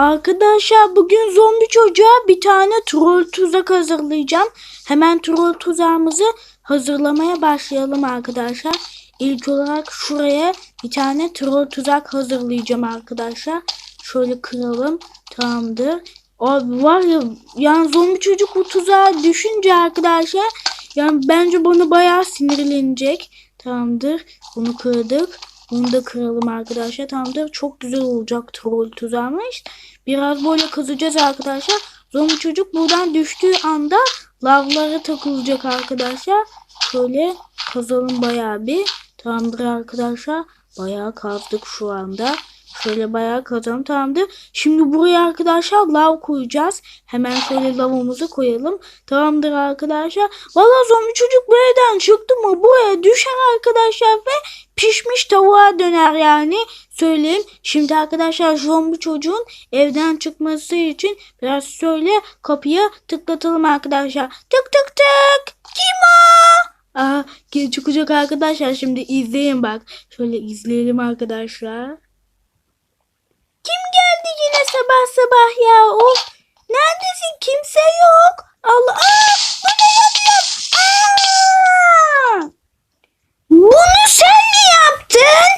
Arkadaşlar bugün zombi çocuğa bir tane troll tuzak hazırlayacağım. Hemen troll tuzağımızı hazırlamaya başlayalım arkadaşlar. İlk olarak şuraya bir tane troll tuzak hazırlayacağım arkadaşlar. Şöyle kıralım. Tamamdır. Abi var ya yani zombi çocuk bu tuzağa düşünce arkadaşlar yani bence bunu bayağı sinirlenecek. Tamamdır. Bunu kırdık. Bunu da kıralım arkadaşlar. Tamamdır. Çok güzel olacak troll tuzağımış. Biraz böyle kızacağız arkadaşlar. Zombi çocuk buradan düştüğü anda lavlara takılacak arkadaşlar. Şöyle kazalım bayağı bir. Tamamdır arkadaşlar. Bayağı kazdık şu anda. Şöyle bayağı kazalım tamamdır. Şimdi buraya arkadaşlar lav koyacağız. Hemen şöyle lavımızı koyalım. Tamamdır arkadaşlar. Valla zombi çocuk bu evden çıktı mı buraya düşer arkadaşlar ve pişmiş tavuğa döner yani. Söyleyeyim. Şimdi arkadaşlar zombi çocuğun evden çıkması için biraz söyle kapıya tıklatalım arkadaşlar. Tık tık tık. Kim o? Aa, çıkacak arkadaşlar şimdi izleyin bak. Şöyle izleyelim arkadaşlar. Sabah sabah ya? Of. Neredesin? Kimse yok. Allah. Aa, bu ne! Bunu sen mi yaptın?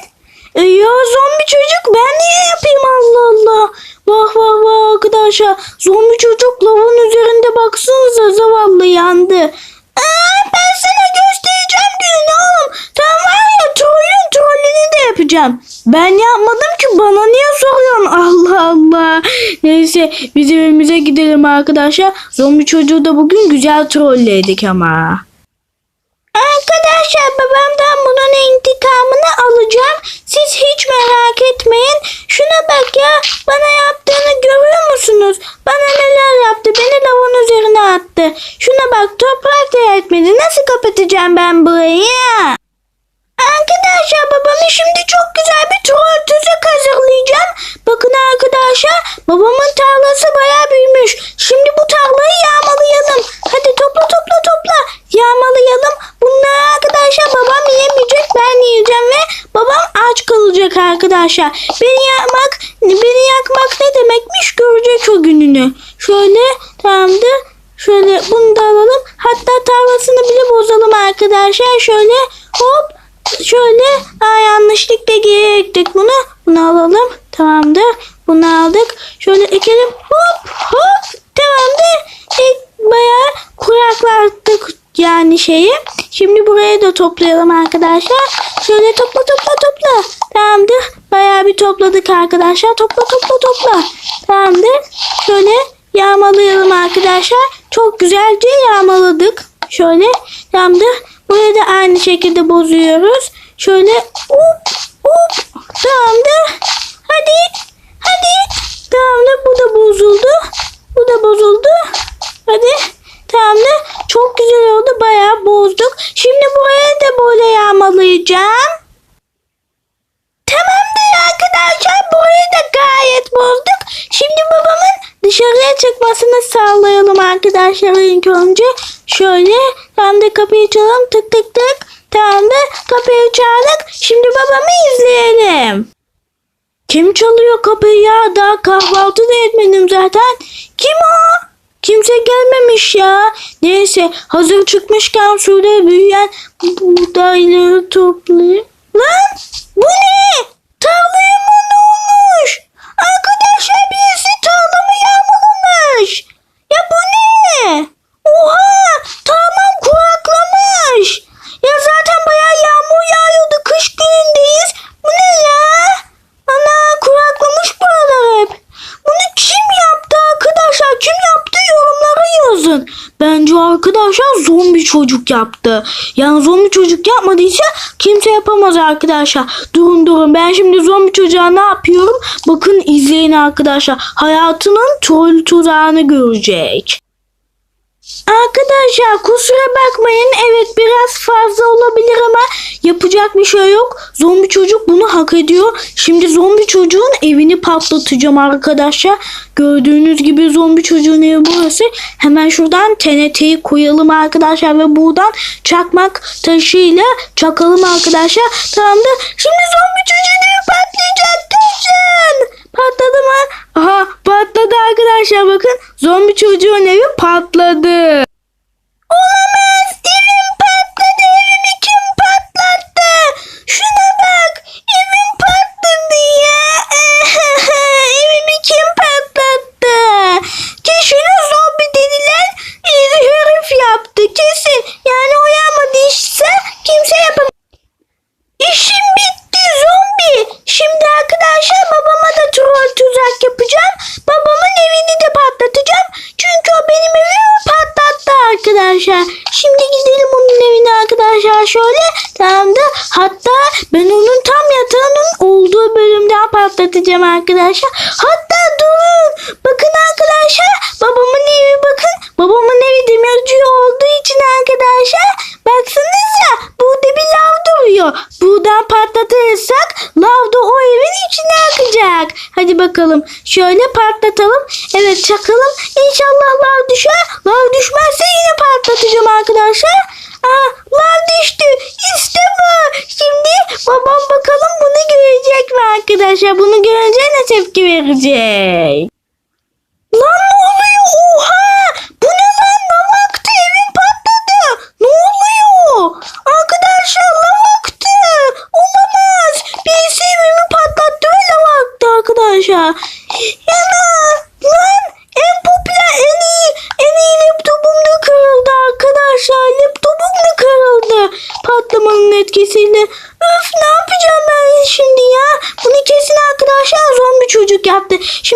E ya zombi çocuk ben niye yapayım Allah Allah. Vah vah vah arkadaşlar. Zombi çocuk lavın üzerinde baksanıza zavallı yandı. Aa, ben sana göstereceğim gününü oğlum. Tamam var ya trollün trollünü de yapacağım. Ben yapmadım bana niye soruyorsun? Allah Allah. Neyse biz evimize gidelim arkadaşlar. Zombi çocuğu da bugün güzel trolledik ama. Arkadaşlar babamdan bunun intikamını alacağım. Siz hiç merak etmeyin. Şuna bak ya bana yaptığını görüyor musunuz? Bana neler yaptı? Beni lavın üzerine attı. Şuna bak toprak da etmedi. Nasıl kapatacağım ben burayı? Arkadaşlar babamı şimdi çok güzel bir troll tuzak hazırlayacağım. Bakın arkadaşlar babamın tarlası bayağı büyümüş. Şimdi bu tarlayı yağmalayalım. Hadi topla topla topla. Yağmalayalım. Bunları arkadaşlar babam yemeyecek ben yiyeceğim ve babam aç kalacak arkadaşlar. Beni yakmak, beni yakmak ne demekmiş görecek o gününü. Şöyle tamamdır. Şöyle bunu da alalım. Hatta tarlasını bile bozalım arkadaşlar. Şöyle hop Şöyle aa, yanlışlıkla ektik bunu. Bunu alalım. Tamamdır. Bunu aldık. Şöyle ekelim. Hop hop. Tamamdır. E, bayağı kuraklattık yani şeyi. Şimdi buraya da toplayalım arkadaşlar. Şöyle topla topla topla. Tamamdır. Bayağı bir topladık arkadaşlar. Topla topla topla. Tamamdır. Şöyle yağmalayalım arkadaşlar. Çok güzelce yağmaladık. Şöyle tamamdır. Burayı da aynı şekilde bozuyoruz. Şöyle hop hop tamamdır. Hadi hadi tamamdır bu da bozuldu. Bu da bozuldu. Hadi tamamdır. Çok güzel oldu. Bayağı bozduk. Şimdi buraya da böyle yağmalayacağım. Tamamdır arkadaşlar. Burayı da gayet bozduk. Şimdi babamın dışarıya çıkmasını sağlayalım arkadaşlar ilk önce. Şöyle tam da kapıyı çalalım tık tık tık. Tamam da kapıyı çaldık. Şimdi babamı izleyelim. Kim çalıyor kapıyı ya? Daha kahvaltı da etmedim zaten. Kim o? Kimse gelmemiş ya. Neyse hazır çıkmışken şöyle büyüyen buğdayları toplayayım. Lan bu ne? Tarlaya ne olmuş? Arkadaşlar birisi tarlamı yağmalamış. Ya bu ne? Oha tarlam kuraklamış. Ya zaten bayağı yağmur yağıyordu. Kış günündeyiz. Bu ne ya? Ana kuraklamış buralar hep. Bunu kim yaptı arkadaşlar? Kim yaptı yorumlara yazın. Bence arkadaşlar zombi çocuk yaptı. Yani zombi çocuk yapmadıysa kimse yapamaz arkadaşlar. Durun durun ben şimdi zombi çocuğa ne yapıyorum? Bakın izleyin arkadaşlar. Hayatının troll tuzağını görecek. Arkadaşlar kusura bakmayın evet biraz fazla olabilir ama yapacak bir şey yok. Zombi çocuk bunu hak ediyor. Şimdi zombi çocuğun evini patlatacağım arkadaşlar. Gördüğünüz gibi zombi çocuğun evi burası. Hemen şuradan TNT'yi koyalım arkadaşlar ve buradan çakmak taşıyla çakalım arkadaşlar. Tamamdır. Şimdi zombi çocuğun evi patlayacak. Düşün. Patladı mı? Aha patladı arkadaşlar bakın. Zombi çocuğun evi patladı. Patlatacağım arkadaşlar. Hatta durun. Bakın arkadaşlar. Babamın evi bakın. Babamın evi demirci olduğu için arkadaşlar. Baksanıza burada bir lav duruyor. Buradan patlatırsak lav da o evin içine akacak. Hadi bakalım. Şöyle patlatalım. Evet çakalım. İnşallah lav düşer. Lav düşmezse yine patlatacağım arkadaşlar. Aa, lav düştü. İşte bu. Şimdi babam bakalım bunu görecek mi arkadaşlar? Bunu görünce ne tepki verecek? Lan ne oluyor? Oha! Bu ne lan? Lav aktı. Evim patladı. Ne oluyor? Arkadaşlar lav aktı. Olamaz. Birisi evimi patlattı ve lav aktı arkadaşlar. Yana lan en popüler en iyi en iyi laptopum da kırıldı arkadaşlar. Laptopum da kırıldı. Patlamanın etkisiyle. Öf ne yapacağım ben şimdi ya? Bunu kesin arkadaşlar zombi çocuk yaptı. Şimdi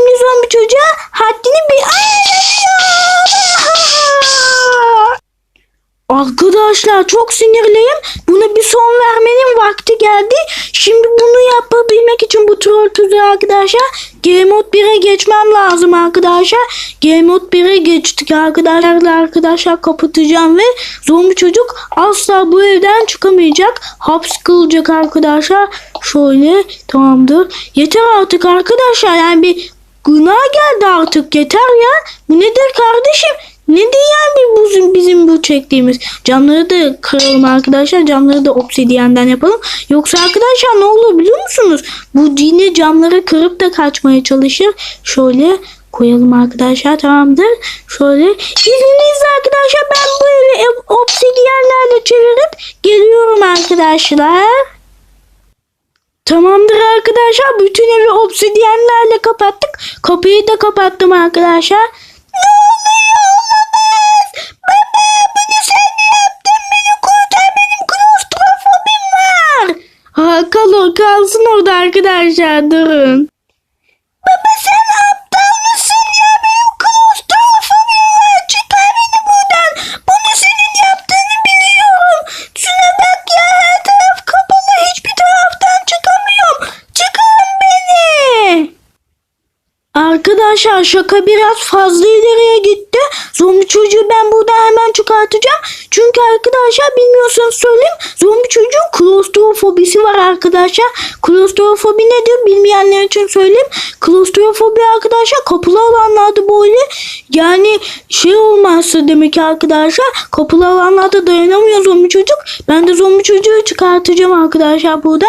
Arkadaşlar çok sinirliyim. Buna bir son vermenin vakti geldi. Şimdi bunu yapabilmek için bu troll tuzağı arkadaşlar Game Mode 1'e geçmem lazım arkadaşlar. Game Mode 1'e geçtik arkadaşlar. Arkadaşlar kapatacağım ve zombi çocuk asla bu evden çıkamayacak. Hapis kılacak arkadaşlar. Şöyle tamamdır. Yeter artık arkadaşlar. Yani bir günah geldi artık. Yeter ya. Bu nedir kardeşim? Ne bir bizim, bizim bu çektiğimiz camları da kıralım arkadaşlar. Camları da obsidiyenden yapalım. Yoksa arkadaşlar ne olur biliyor musunuz? Bu yine camları kırıp da kaçmaya çalışır. Şöyle koyalım arkadaşlar tamamdır. Şöyle izninizle arkadaşlar ben bu evi obsidiyenlerle çevirip geliyorum arkadaşlar. Tamamdır arkadaşlar. Bütün evi obsidiyenlerle kapattık. Kapıyı da kapattım arkadaşlar. Ne oluyor olamaz. Baba bunu sen yaptın. Beni kurtar. Benim klostrofobim var. Ha, kal kalsın orada arkadaşlar. Durun. Baba sen aptal mısın ya? Benim klostrofobim var. Çıkar beni buradan. Bunu senin yaptığını biliyorum. Şuna bak ya her taraf kapalı. Hiçbir taraftan çıkamıyorum. Çıkarın beni. Arkadaşlar şaka biraz fazla ileriye gitti. Çocuğu ben buradan hemen çıkartacağım. Çünkü arkadaşlar bilmiyorsanız söyleyeyim. Zombi çocuğun klostrofobisi var arkadaşlar. Klostrofobi nedir bilmeyenler için söyleyeyim. Klostrofobi arkadaşlar kapılı alanlarda böyle yani şey olmazsa demek ki arkadaşlar kapılı alanlarda dayanamıyor zombi çocuk. Ben de zombi çocuğu çıkartacağım arkadaşlar burada.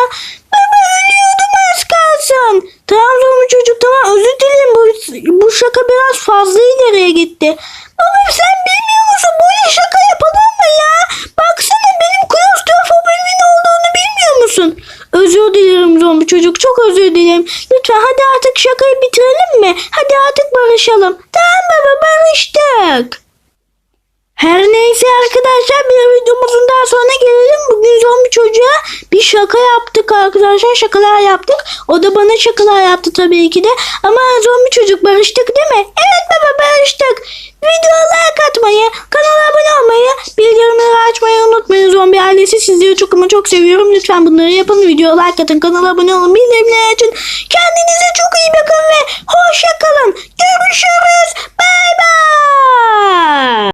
Kalsın. Tamam zombi çocuk tamam özür dilerim bu, bu şaka biraz fazla ileriye gitti. Baba sen bilmiyor musun böyle şaka yapılır mı ya? Baksana benim klostrofobimin olduğunu bilmiyor musun? Özür dilerim zombi çocuk çok özür dilerim. Lütfen hadi artık şakayı bitirelim mi? Hadi artık barışalım. Tamam baba barıştık. Her neyse arkadaşlar bir videomuzun daha sonuna gelelim. Bugün zombi çocuğa bir şaka yaptık arkadaşlar. Şakalar yaptık. O da bana şakalar yaptı tabii ki de. Ama zombi çocuk barıştık değil mi? Evet baba barıştık. Videoya like atmayı, kanala abone olmayı, bildirimleri açmayı unutmayın. Zombi ailesi sizleri çok ama çok seviyorum. Lütfen bunları yapın. Videoya like atın, kanala abone olun, bildirimleri açın.